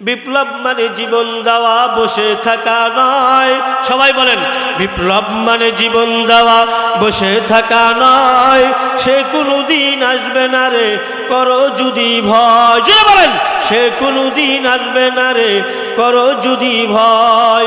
বিপ্লব মানে জীবন দেওয়া, বসে থাকা নয়। সবাই বলেন, বিপ্লব মানে জীবন দেওয়া, বসে থাকা নয়। সে কোনো দিন আসবে না রে, করো যদি ভয়। বলেন, সে কোনো দিন আসবে না রে, করো যদি ভয়।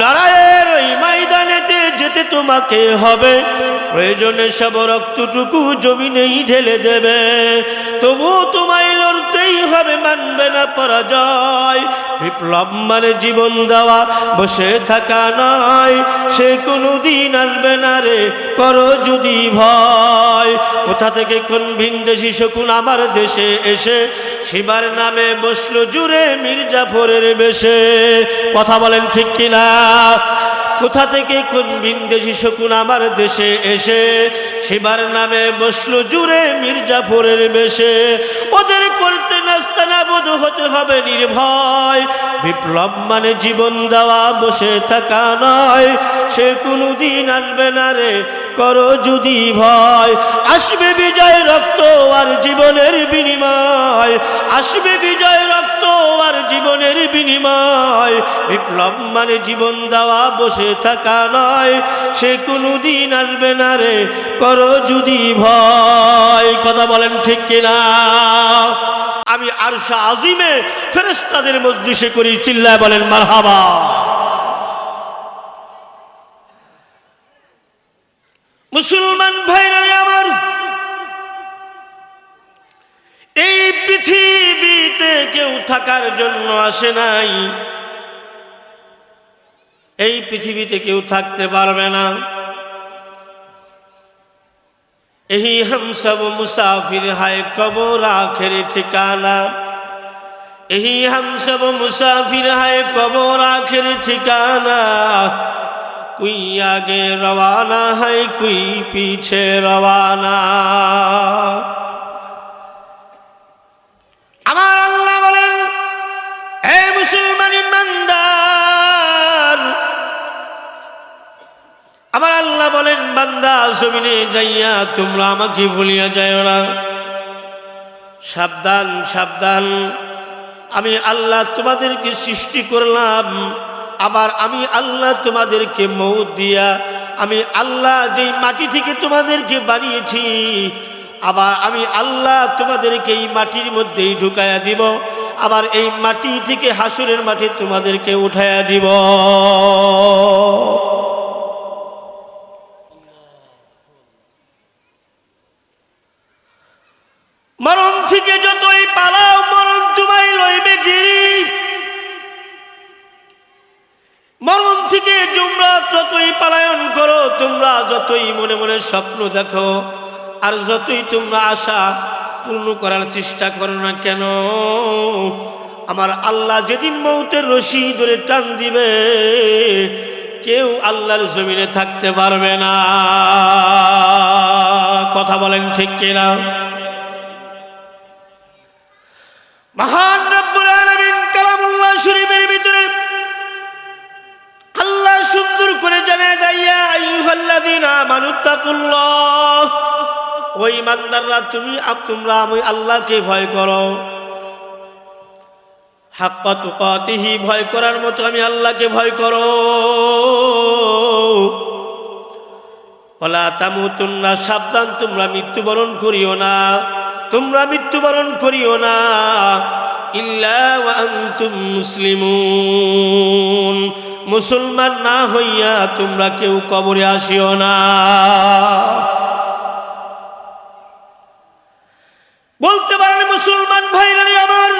লড়াইয়ের ওই ময়দানেতে যেতে তোমাকে হবে। প্রয়োজনে সব রক্তটুকু জমিনেই ঢেলে দেবে। তবু তোমায় লড়তেই হবে, মানবে না পরাজয়। বিপ্লব মানে জীবন দেওয়া, বসে থাকা নয়। সে কোনো দিন আসবে না রে, করো যদি ভয়। কোথা থেকে কোন ভিনদেশি শকুন আমার দেশে এসে? শিবার নামে বসল জুড়ে মির্জাফরের বেশে। কথা বলেন ঠিক কিনা? কোথা থেকে কোন বিন্দেশি শকুন আমার দেশে এসে? সেবার নামে বসল জুড়ে মির্জাফরের বেশে। ওদের করতে নাস্তানাবোধ হতে হবে নির্ভয়। বিপ্লব মানে জীবন দেওয়া, বসে থাকা নয়। সে কোনো দিন আসবে না রে, করো যদি ভয়। আসবে বিজয় রক্ত আর জীবনের বিনিময়। আসবে বিজয় রক্ত আর জীবনের বিনিময়। বিপ্লব মানে জীবন দেওয়া, বসে থাকা নয়। সে কোনো দিন আসবে না রে, করো যদি ভয়। কথা বলেন ঠিক কিনা? আমি আরশা আজিমে ফেরেস্তাদের মজলিসে করি, চিল্লায় বলেন, মারহাবা। মুসলমান ভাইরা আমার। এই পৃথিবীতে কেউ থাকার জন্য আসে নাই। এই পৃথিবীতে কেউ থাকতে পারবে না। এই হাম সব মুসাফির হায় কবর আখের ঠিকানা। এই হাম সব মুসাফির হায় কবর আখের ঠিকানা। কুই আগে روانہ হাই কুই পিছে রওয়ানা। আমার আল্লাহ বলেন হে মুসলমান ইমানদার আমার আল্লাহ বলেন, বান্দা, জমিনে যাইয়া তোমরা আমাকে ভুলিয়া যাইও না। সাবধান সাবধান। আমি আল্লাহ তোমাদেরকে সৃষ্টি করলাম আবার আমি আল্লাহ তোমাদেরকে মৌত দিয়া, আমি আল্লাহ যেই মাটি থেকে তোমাদেরকে বানিয়েছি, আবার আমি আল্লাহ তোমাদেরকে এই মাটির মধ্যেই ঢুকাইয়া দিব, আবার এই মাটি থেকে হাসুরের মাঠে তোমাদেরকে উঠাইয়া দিব। স্বপ্ন দেখো, আর যতই তোমরা আশা পূর্ণ করার চেষ্টা করো না কেন, আমার আল্লাহ যেদিন মৌতের রশি ধরে টান দিবে, কেউ আল্লাহর জমিনে থাকতে পারবে না। কথা বলেন ঠিক কিনা? মহান তুমি তোমরা আমি আল্লাহকে ভয় করো। হাক্কা তুকাতিহি, ভয় করার মতো আমি আল্লাহকে ভয় করো। ওলা সাবধান, তোমরা মৃত্যুবরণ করিও না। তোমরা মৃত্যুবরণ করিও না। ইল্লা ওয়া আনতুম মুসলিমুন। মুসলমান না হইয়া তোমরা কেউ কবরে আসিও না। বলতে পারেন মুসলমান ভাইরানি আমার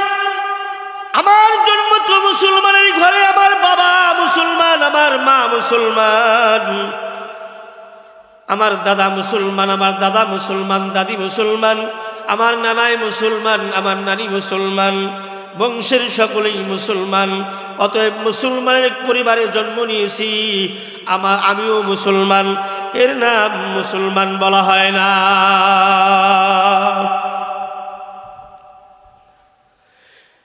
আমার জন্ম তো মুসলমানের ঘরে, আমার বাবা মুসলমান, আমার মা মুসলমান। আমার দাদা মুসলমান, আমার দাদা মুসলমান, দাদি মুসলমান, আমার নানাই মুসলমান, আমার নানি মুসলমান। বংশের সকলেই মুসলমান। অতএব মুসলমানের পরিবারে জন্ম নিয়েছি। আমার আমিও মুসলমান। এর নাম মুসলমান বলা হয় না।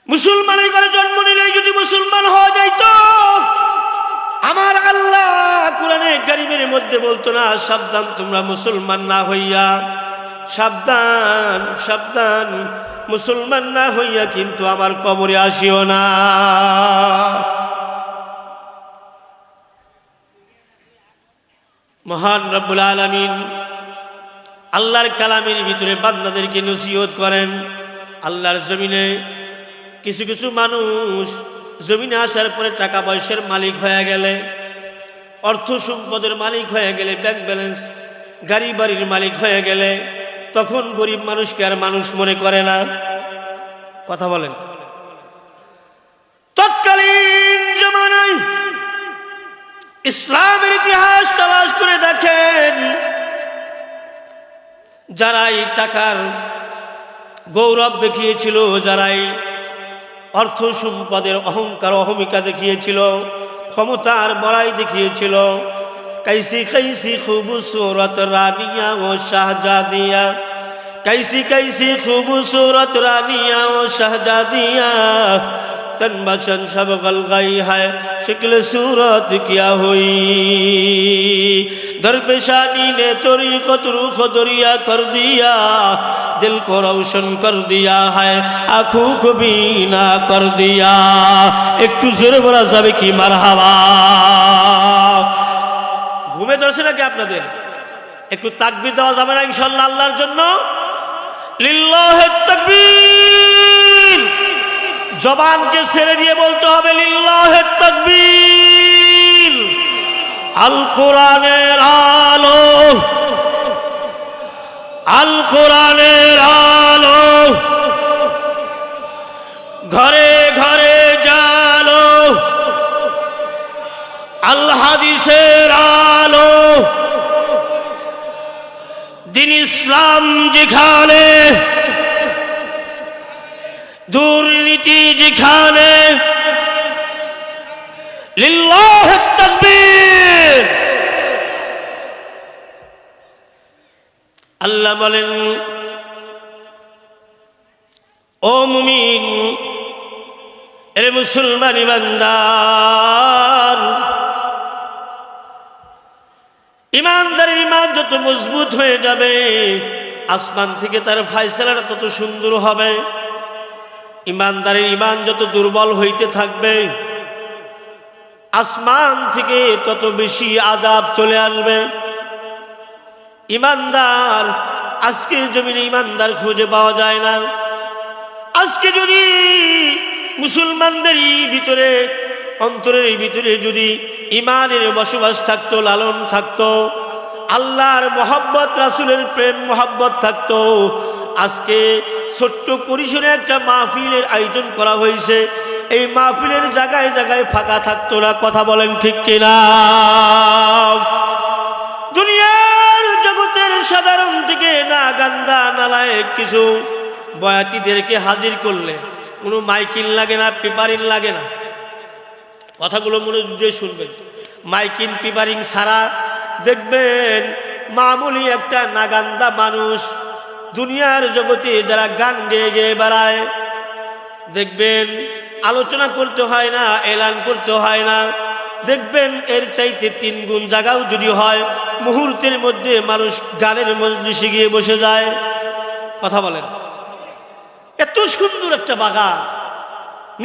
মুসলমানের ঘরে জন্ম নিলে যদি মুসলমান হওয়া যাইত, আমার আল্লাহ কোরআনে গরিবের মধ্যে বলতো না, সাবধান তোমরা মুসলমান না হইয়া, সাবধান সাবধান। মুসলমান না হইয়া কিন্তু আমার কবরে আসিও না। মহান রব্বুল আলমিন আল্লাহর কালামের ভিতরে বান্দাদেরকে নসিহত করেন। আল্লাহর জমিনে কিছু কিছু মানুষ জমিনে আসার পরে টাকা পয়সার মালিক হয়ে গেলে, অর্থ সম্পদের মালিক হয়ে গেলে ব্যাংক ব্যালেন্স গাড়ি বাড়ির মালিক হয়ে গেলে তখন গরিব মানুষকে আর মানুষ মনে করে না। কথা বলেন। তৎকালীন জমানায় ইসলামের ইতিহাস তালাশ করে দেখেন, যারাই টাকার গৌরব দেখিয়েছিল, যারাই অর্থ সম্পদের অহংকার, অহমিকা দেখিয়েছিল, ক্ষমতার বড়াই দেখিয়েছিল کیسی کیسی خوبصورت رانیاں وہ شہزادیاں، کیسی کیسی خوبصورت رانیاں وہ شہزادیاں۔ تن بچن سب گل گئی ہے، شکل صورت کیا ہوئی۔ درپیشانی نے توری کو روخ دریا کر دیا، دل کو روشن کر دیا ہے، آنکھوں کو بینا کر دیا۔ ایک تو ضرور زب کی مرحبا۔ ঘুমে ধরছে নাকি আপনাদের? একটু তাকবির দেওয়া যাবে না ইনশাল্লাহ আল্লাহর জন্য? জবানকে ছেড়ে দিয়ে বলতে হবে আল কোরআনের আলো আল। কোরআনের আলো। ঘরে ঘরে জালো। আল হাদিসের আলো দিন ইসলাম যেখানে দুর্নীতি যেখানে আল্লাহ বলেন ও মুমিন এর মুসলমান ইমানদার ইমানদারের ইমান যত মজবুত হয়ে যাবে, আসমান থেকে তার ফাইসলাটা তত সুন্দর হবে। ইমানদারের ইমান যত দুর্বল হইতে থাকবে, আসমান থেকে তত বেশি আজাব চলে আসবে। ইমানদার আজকের জমিনে ইমানদার খুঁজে পাওয়া যায় না। আজকে যদি মুসলমানদেরই ভিতরে, অন্তরের ভিতরে যদি ইমানের বসবাস থাকতো, লালন থাকতো আল্লাহর মোহাব্বত, রাসুলের প্রেম, মোহাব্বত থাকতো। আজকে ছোট্ট পরিসরে একটা মাহফিলের আয়োজন করা হয়েছে। এই মাহফিলের জায়গায় জায়গায় ফাঁকা থাকতো না, কথা বলেন ঠিক কিনা? দুনিয়ার জগতের সাধারণ থেকে না গান্দা নালায় কিছু বয়াতিদেরকে হাজির করলে কোনো মাইকিন লাগে না, পেপারিং লাগে না। কথাগুলো মনে দিয়ে শুনবেন। মাইকিন, পেপারিং ছাড়া দেখবেন মামুলি একটা নাগান্দা মানুষ। দুনিয়ার জগতে যারা গান গেয়ে গেয়ে বেড়ায়, দেখবেন আলোচনা করতে হয় না, এলান করতে হয় না। দেখবেন এর চাইতে তিন গুণ জায়গাও যদি হয়, মুহূর্তের মধ্যে মানুষ গানের মধ্যে গিয়ে বসে যায়। কথা বলেন। এত সুন্দর একটা বাগান।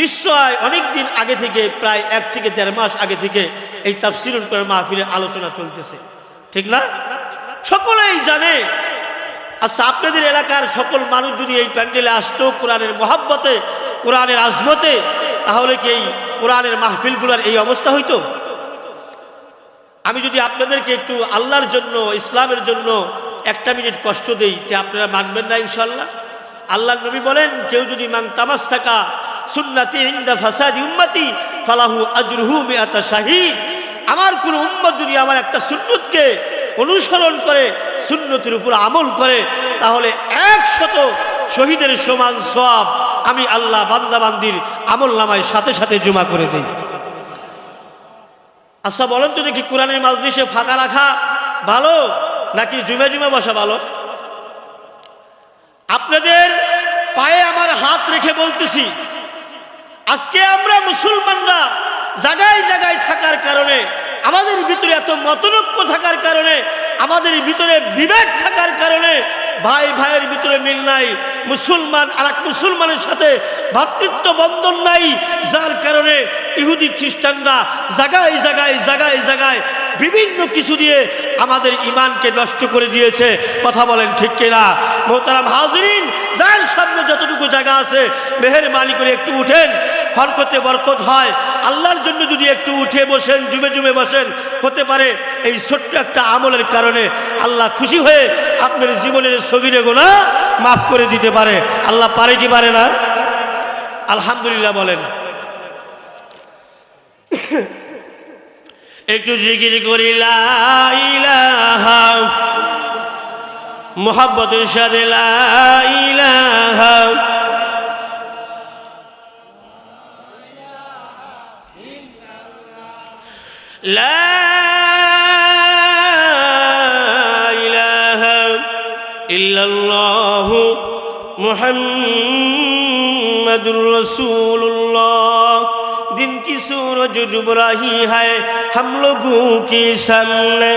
নিশ্চয় অনেক দিন আগে থেকে, প্রায় এক থেকে দেড় মাস আগে থেকে এই তাফসিরুল করে মাহফিলের আলোচনা চলতেছে। ঠিক না? সকলেই জানে। আচ্ছা আপনাদের এলাকার সকল মানুষ যদি এই প্যান্ডেলে আসতো কোরআনের মহাব্বতে, কোরআনের আজমতে, তাহলে কি এই কোরআনের মাহফিলগুলোর এই অবস্থা হইতো? আমি যদি আপনাদেরকে একটু আল্লাহর জন্য, ইসলামের জন্য একটা মিনিট কষ্ট দেই যে আপনারা মানবেন না ইনশাল্লাহ আল্লাহ নবী বলেন, কেউ যদি মাং তামাস থাকা সুন্নাতি ইন্দা ফাসাদি উম্মতি, ফালাহু আজরুহু মিয়াতা আমার কোন উম্মত যদি আমার একটা সুন্নতকে অনুসরণ করে, সুন্নতির উপর আমল করে, তাহলে একশত শহীদের সমান সব আমি আল্লাহ বান্দাবান্দির আমল নামায় সাথে সাথে জমা করে দিই। আচ্ছা বলেন তো দেখি কোরআনের মাজলিসে ফাঁকা রাখা ভালো নাকি জুমে জুমে বসা ভালো? আপনাদের পায়ে আমার হাত রেখে বলতেছি আজকে আমরা মুসলমানরা জায়গায় জায়গায় থাকার কারণে, আমাদের ভিতরে এত মতনৈক্য থাকার কারণে, আমাদের ভিতরে বিবেক থাকার কারণে ভাই ভাইয়ের ভিতরে মিল নাই, মুসলমান আর এক মুসলমানের সাথে ভ্রাতৃত্ব বন্ধন নাই, যার কারণে ইহুদি খ্রিস্টানরা জায়গায় জায়গায় জায়গায় জায়গায় বিভিন্ন কিছু দিয়ে আমাদের ইমানকে নষ্ট করে দিয়েছে। কথা বলেন ঠিক কিনা? মোহতারাম হাজরিন, যার সামনে যতটুকু জায়গা আছে মেহরবানি করে একটু উঠেন। হরকতে বরকত হয়। আল্লাহর জন্য যদি একটু উঠে বসেন, জুমে জুমে বসেন, হতে পারে এই ছোট্ট একটা আমলের কারণে আল্লাহ খুশি হয়ে আপনার জীবনের সবিরে গোনা মাফ করে দিতে পারে। আল্লাহ পারে কি পারে না? আলহামদুলিল্লাহ বলেন। একটু জিকির করি মোহাব্বতের সাথে লা لا إله إلا الله محمد رسول الله दिन की सूरज डूब रही है हम लोगों के सामने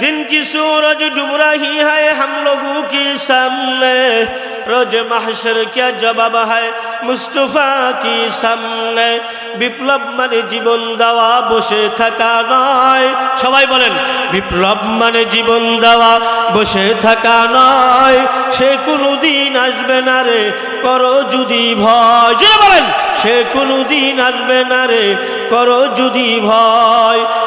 दिन की सूरज डूब रही है हम लोगों के सामने रोज महशर क्या जवाब है মুস্তফা কি সামনে বিপ্লব মানে জীবন দেওয়া বসে থাকা নয় সবাই বলেন বিপ্লব মানে জীবন দেওয়া বসে থাকা নয় সে কোনো দিন আসবে না রে করো যদি ভয় জোরে বলেন সে কোনো দিন আসবে না রে করো যদি ভয়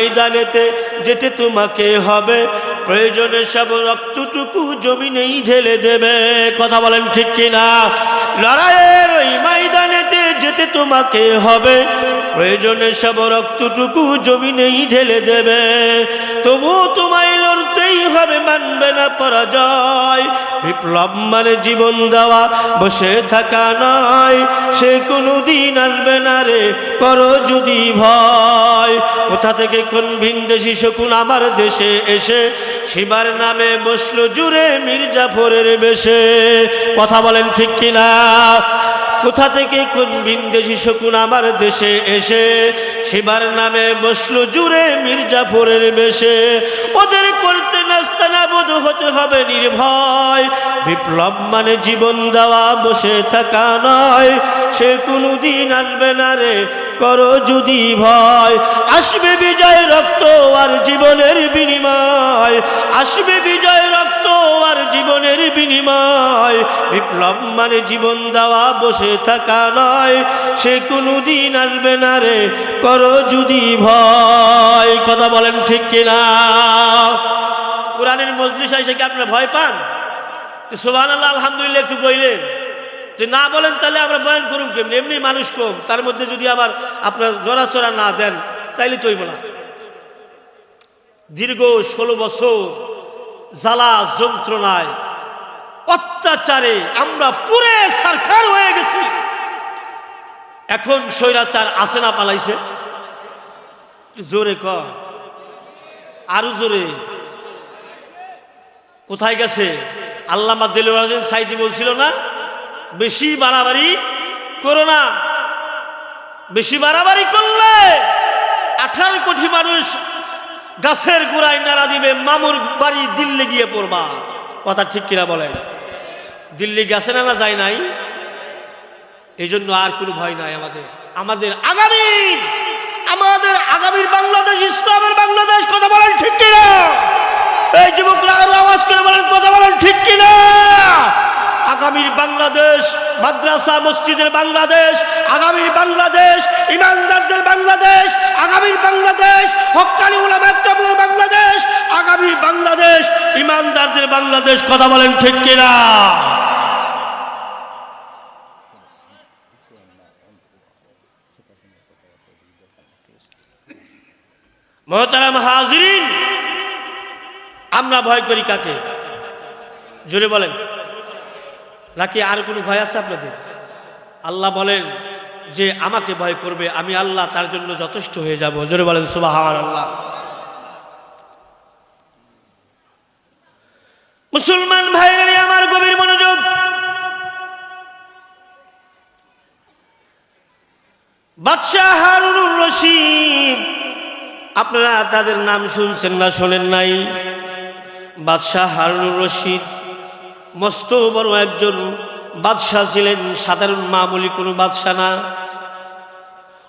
ময়দানেতে যেতে তোমাকে হবে। প্রয়োজনে সব রক্তটুকু জমিনেই ঢেলে দেবে। কথা বলেন ঠিক কিনা? লড়াইয়ের ওই ময়দানেতে যেতে তোমাকে হবে। প্রয়োজনে সব রক্তটুকু জমিনেই ঢেলে দেবে। তবু তোমায় লড়তেই হবে, মানবে না পরাজয়। বিপ্লব মানে জীবন দেওয়া, বসে থাকা নয়। সে কোনো দিন আসবে না রে, করো যদি ভয়। কোথা থেকে কোন ভিনদেশি শকুন আমার দেশে এসে, শিবার নামে বসল জুড়ে মির্জাফরের বেশে। কথা বলেন ঠিক কিনা? কোথা থেকে কোন বিন্দেশি শকুন আমার দেশে এসে? সেবার নামে বসল জুড়ে মির্জাফরের বেশে। ওদের করতে নাস্তানাবোধ হতে হবে নির্ভয়। বিপ্লব মানে জীবন দেওয়া, বসে থাকা নয়। সে কোনো দিন আসবে না রে করো যদি ভয়। আসবে বিজয় রক্ত আর জীবনের বিনিময়। আসবে বিজয় রক্ত আর জীবনের বিনিময়। বিপ্লব মানে জীবন দেওয়া, বসে থাকা নয়। সে কোনো দিন আসবে না রে, করো যদি ভয়। কথা বলেন ঠিক কিনা? কোরআনের মজলিস এসে কি আপনারা ভয় পান? তো সোহান আল্লাহ আলহামদুলিল্লাহ, একটু কইলেন যে না বলেন তাহলে আমরা বয়ান করুন কেমনি? এমনি মানুষ কম। তার মধ্যে যদি আবার আপনার জোড়াচড়া না দেন, তাইলে তৈব না। দীর্ঘ ষোলো বছর জ্বালা যন্ত্রণায়, অত্যাচারে আমরা পুরে সরকার হয়ে গেছি। এখন স্বৈরাচার আসে না পালাইছে? জোরে ক। আরও জোরে। কোথায় গেছে? আল্লামা হোসেন সাইদি বলছিল না বেশি বাড়াবাড়ি করো না। বেশি বাড়াবাড়ি করলে আঠারো কোটি মানুষ গাছের গোড়ায় নাড়া দিবে, মামুর বাড়ি দিল্লি গিয়ে পড়বা। কথা ঠিক কিনা বলেন? দিল্লি গেছে না যায় নাই? এই জন্য আর কোনো ভয় নাই আমাদের। আমাদের আগামী, আমাদের আগামীর বাংলাদেশ, ইসলামের বাংলাদেশ, কথা বলেন ঠিক কিনা? এই যুবকরা আরও আওয়াজ করে বলেন, কথা বলেন ঠিক কিনা? আগামীর বাংলাদেশ, মাদ্রাসা, মসজিদের বাংলাদেশ আগামীর বাংলাদেশ, ইমানদারদের বাংলাদেশ আগামীর বাংলাদেশ, হকানি উলামা একরামের বাংলাদেশ, আগামী বাংলাদেশ, ইমানদারদের বাংলাদেশ, কথা বলেন ঠিক কিনা? মহতারাম হাজরিন, আমরা ভয় করি কাকে? জোরে বলেন। নাকি আর কোনো ভয় আছে আপনাদের? আল্লাহ বলেন যে আমাকে ভয় করবে, আমি আল্লাহ তার জন্য যথেষ্ট হয়ে যাব। জোরে বলেন সুবাহ আল্লাহ মুসলমান ভাইরানি আমার গভীর মনোযোগ। বাদশাহ হারুনুর রশিদ, আপনারা তাদের নাম শুনছেন না, শোনেন নাই? বাদশাহ হারুনুর রশিদ মস্ত বড় একজন বাদশাহ ছিলেন, সাধারণ মামুলি কোনো বাদশাহ না।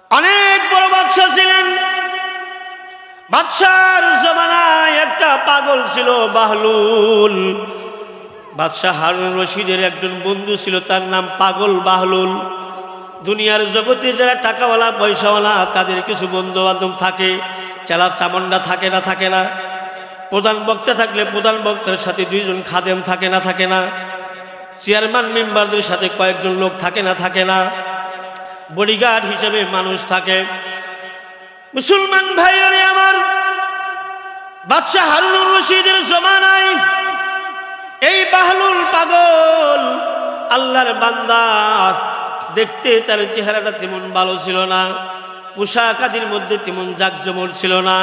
অনেক বড় বাদশাহ ছিলেন। বাদশার জমানায় একটা পাগল ছিল, বাহলুল। বাদশাহ হারুন রশিদের একজন বন্ধু ছিল, তার নাম পাগল বাহলুল। দুনিয়ার জগতে যারা টাকাওয়ালা, পয়সাওয়ালা, তাদের কিছু বন্ধু বান্ধব থাকে চালা চামন্ডা থাকে না থাকে না। প্রধান বক্তা থাকলে প্রধান বক্তার সাথে দুইজন খাদেম থাকে না থাকে না। চেয়ারম্যান, মেম্বারদের সাথে কয়েকজন লোক থাকে না থাকে না। বডিগার্ড হিসেবে মানুষ থাকে। মুসলমান ভাইরারে আমার, বাদশাহ হারুনুর রশিদের জমানায় এই বাহলুল পাগল আল্লাহর বান্দা দেখতে তার চেহারাটা তেমন ভালো ছিল না, পোশাক আদির মধ্যে তেমন জাকজমর ছিল না।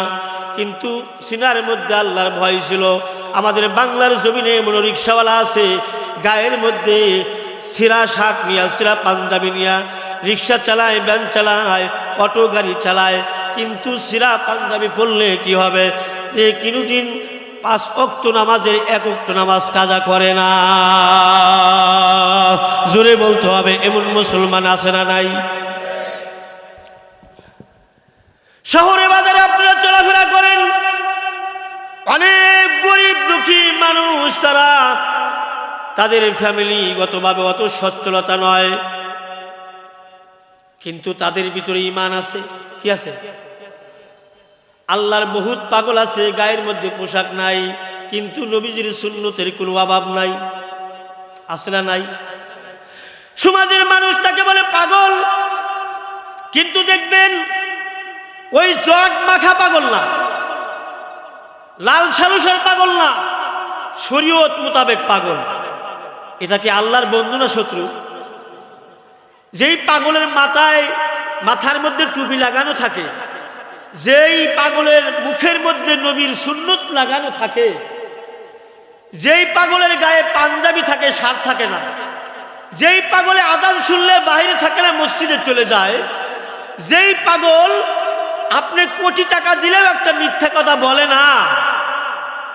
কিন্তু সিনার মধ্যে আল্লাহর ভয় ছিল। আমাদের বাংলার জমিনে এমন রিক্সাওয়ালা আছে, গায়ের মধ্যে সিরা শার্ট নিয়া, সিরা পাঞ্জাবি নিয়া, রিক্সা চালায়, ভ্যান চালায়, অটো, গাড়ি চালায়। কিন্তু সিরা, পাঞ্জাবি পড়লে কি হবে? যে কোনোদিন পাঁচ অক্ত নামাজের এক অক্ত নামাজ কাজা করে না। জোরে বলতে হবে, এমন মুসলমান আছে না নাই? শহরে বাজারে চলাফেরা করেন। অনেক গরিব দুঃখী মানুষ তারা তাদের ফ্যামিলিগতভাবে অত সচ্ছলতা নয়। কিন্তু তাদের ভিতরে ইমান আছে। কি আছে? আল্লাহর বহুত পাগল আছে, গায়ের মধ্যে পোশাক নাই, কিন্তু নবীজির শূন্যতের কোনো অভাব নাই। আছে না নাই? সমাজের মানুষ তাকে বলে পাগল। কিন্তু দেখবেন ওই জট মাখা পাগল না। লাল সালুসার পাগল না। শরীয়ত মোতাবেক পাগল। এটা কি আল্লাহর বন্ধু না শত্রু? যেই পাগলের মাথায়, মাথার মধ্যে টুপি লাগানো থাকে, যেই পাগলের মুখের মধ্যে নবীর সুন্নত লাগানো থাকে, যেই পাগলের গায়ে পাঞ্জাবি থাকে সার থাকে না, যেই পাগলে আদান শুনলে বাইরে থাকে না, মসজিদে চলে যায়, যেই পাগল আপনি কোটি টাকা দিলেও একটা মিথ্যা কথা বলে না।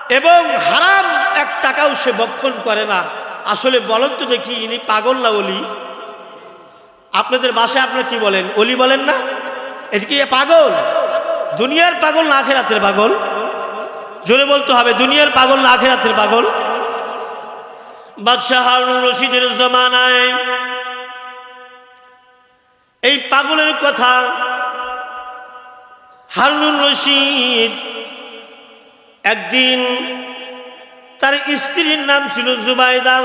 এবং হারাম এক টাকাও সে বক্ষণ করে না। আসলে বলেন তো দেখি, ইনি পাগল না অলি? আপনাদের বাসায় আপনারা কি বলেন? অলি বলেন না? এটা কি পাগল? দুনিয়ার পাগল না আখেরাতের পাগল? জোরে বলতে হবে, দুনিয়ার পাগল না আখেরাতের পাগল? বাদশাহ হারুন রশিদের জমানায় এই পাগলের কথা হারুন রশিদ। একদিন তার স্ত্রীর নাম ছিল জুবাইদা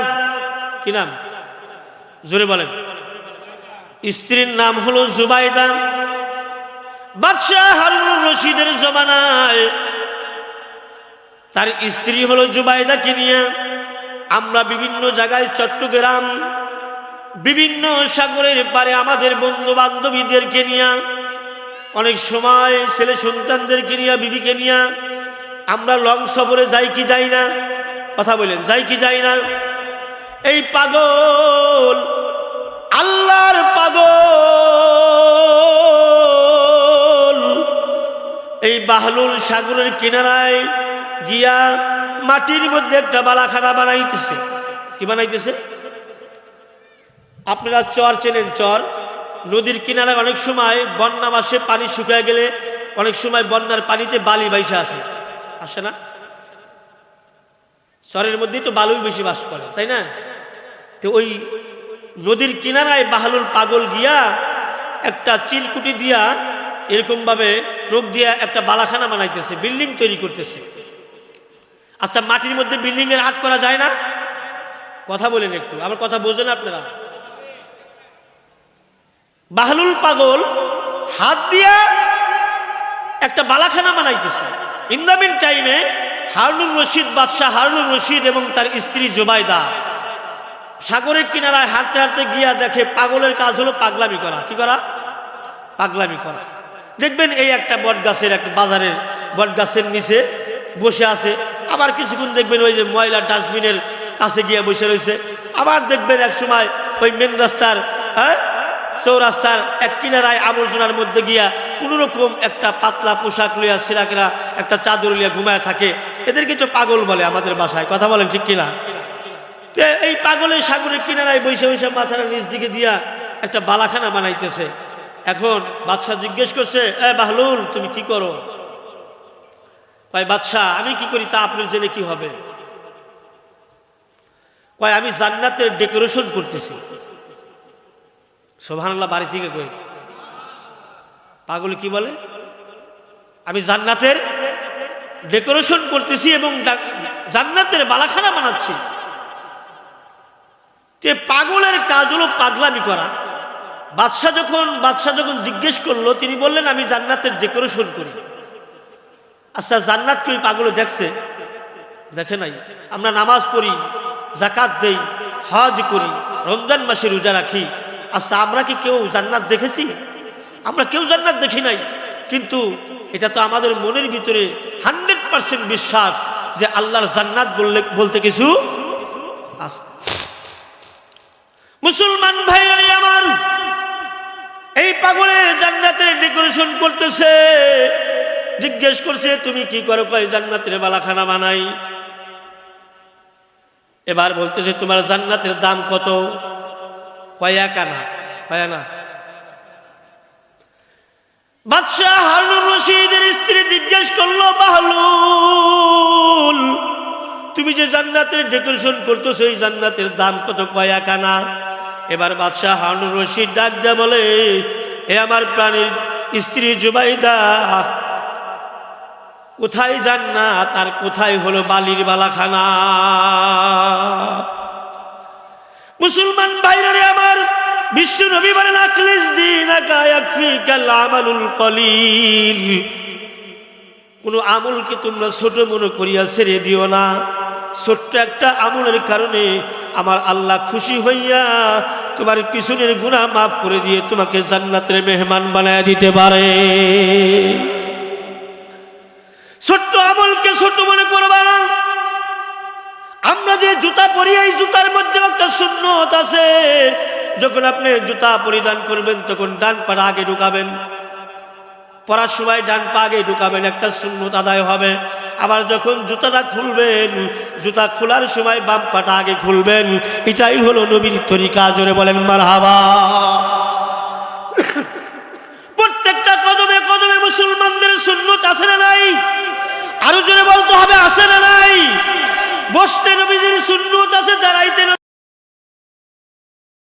কি নাম? জোরে বলেন। স্ত্রীর নাম হলো জুবাইদা বাদশাহ হারুন রশিদের জমানায় তার স্ত্রী হলো জুবাইদাকে নিয়ে আমরা বিভিন্ন জায়গায় চট্টগ্রাম, বিভিন্ন সাগরের পারে আমাদের বন্ধু বান্ধবীদেরকে নিয়ে অনেক সময় ছেলে সন্তানদেরকে নিয়ে, বিবিকে নিয়ে আমরা লং সফরে যাই কি যাই না? কথা বলেন, যাই কি যাই না? এই পাগল, আল্লাহর পাগল। এই বাহলুল সাগরের কিনারায় গিয়া মাটির মধ্যে একটা বালাখানা বানাইতেছে। কি বানাইতেছে? আপনারা চর চেনেন, চর? নদীর কিনারে অনেক সময় বন্যা মাসে পানি শুকিয়ে গেলে অনেক সময় বন্যার পানিতে বালি বাইসে আসে। আসে না? চরের মধ্যেই তো বালুই বেশি বাস করে, তাই না? তো ওই নদীর কিনারায় বাহালুল পাগল গিয়া একটা চিলকুটি দিয়া এরকমভাবে রোগ দিয়া একটা বালাখানা বানাইতেছে, বিল্ডিং তৈরি করতেছে। আচ্ছা মাটির মধ্যে বিল্ডিং এর আর্ট করা যায় না? কথা বলেন একটু, আমার কথা বোঝেন আপনারা? বাহলুল পাগল হাত দিয়া একটা বালাখানা বানাইতেছে। ইন দ্য টাইমে হারুনুর রশিদ, বাদশাহ হারুনুর রশিদ এবং তার স্ত্রী জোবাইদা সাগরের কিনারায় হাঁটতে হাঁটতে গিয়া দেখে পাগলের কাজ হলো পাগলামি করা। কি করা? পাগলামি করা। দেখবেন এই একটা বট গাছের একটা বাজারের বট গাছের নিচে বসে আছে। আবার কিছুক্ষণ দেখবেন ওই যে ময়লা ডাস্টবিনের কাছে গিয়ে বসে রয়েছে। আবার দেখবেন এক সময় ওই মেন রাস্তার হ্যাঁ চৌরাস্তার এক কিনারায় আবর্জনার মধ্যে গিয়া কোনো রকম একটা পাতলা পোশাক লইয়া সিরাকেরা একটা চাদর লিয়া ঘুমায় থাকে। এদেরকে তো পাগল বলে আমাদের বাসায়। কথা বলেন ঠিক কিনা? তে এই পাগলের সাগরের কিনারায় বসে বসে মাথার নিচ দিকে দিয়া একটা বালাখানা বানাইতেছে। এখন বাদশাহ জিজ্ঞেস করছে, এ বাহলুল, তুমি কি করো? কয়, বাদশাহ, আমি কি করি তা আপনার জেনে কি হবে? কয়, আমি জান্নাতের ডেকোরেশন করতেছি। সোভানাল্লাহ বাড়ি থেকে কই? পাগল কি বলে? আমি জান্নাতের ডেকোরেশন করতেছি এবং জান্নাতের বালাখানা বানাচ্ছি। যে পাগলের কাজ হলো পাগলামি করা। বাদশাহ যখন বাদশাহ যখন জিজ্ঞেস করল, তিনি বললেন, আমি জান্নাতের ডেকোরেশন করি। আচ্ছা জান্নাত কি পাগলে দেখছে? দেখে নাই। আমরা নামাজ পড়ি জাকাত দেই, হজ করি, রমজান মাসে রোজা রাখি। আচ্ছা আমরা কি কেউ জান্নাত দেখেছি? আমরা কেউ জান্নাত দেখি নাই। কিন্তু এটা তো আমাদের মনের ভিতরে হান্ড্রেড পার্সেন্ট বিশ্বাস যে আল্লাহর জান্নাত বললে, বলতে কিছু মুসলমান ভাইরানি আমার, এই পাগলে জান্নাতের ডেকোরেশন করতেছে। জিজ্ঞেস করছে, তুমি কি করো কয় জান্নাতের বালাখানা বানাই? এবার বলতেছে, তোমার জান্নাতের দাম কত? কয়া কানা, কয়া না। বাদশাহ হারুন রশিদের স্ত্রী জিজ্ঞেস করল, বাহলুল, তুমি যে জান্নাতের ডেকোরেশন করতেছো, এই জান্নাতের দাম কত কয়া কানা? এবার বাদশাহ হারুন রশিদ ডাক দেয়া বলে, এ আমার প্রাণীর স্ত্রী জুবাইদা, কোথায় জান্নাত আর কোথায় হলো বালির বালাখানা? মুসলমান ভাইরারে আমার, বিশ্ব নবী বলেন আখলিস দিন আমালুল কোন আমলকে তোমরা ছোট মনে করিয়া ছেড়ে দিও না? ছোট্ট একটা আমলের কারণে আমার আল্লাহ খুশি হইয়া তোমার পিছনের গুণা মাফ করে দিয়ে তোমাকে জান্নাতের মেহমান বানায় দিতে পারে। ছোট্ট আমলকে ছোট মনে করবা না। আমরা যে জুতা পরি, এই জুতার মধ্যে একটা শূন্যত আছে। যখন আপনি জুতা পরিধান করবেন, তখন ডান পাটা আগে ঢুকাবেন। পরার সময় ডান পা আগে ঢুকাবেন, একটা শূন্যত আদায় হবে। আবার যখন জুতাটা খুলবেন, জুতা খোলার সময় বাম পাটা আগে খুলবেন। এটাই হলো নবীর তরিকা, জোরে বলেন মার হাবা প্রত্যেকটা কদমে কদমে মুসলমানদের শূন্যত আছে না নাই? আরও জোরে বলতে হবে, আছে না নাই? বসতে নবীজির সুন্নত আছে দাঁড়াইতে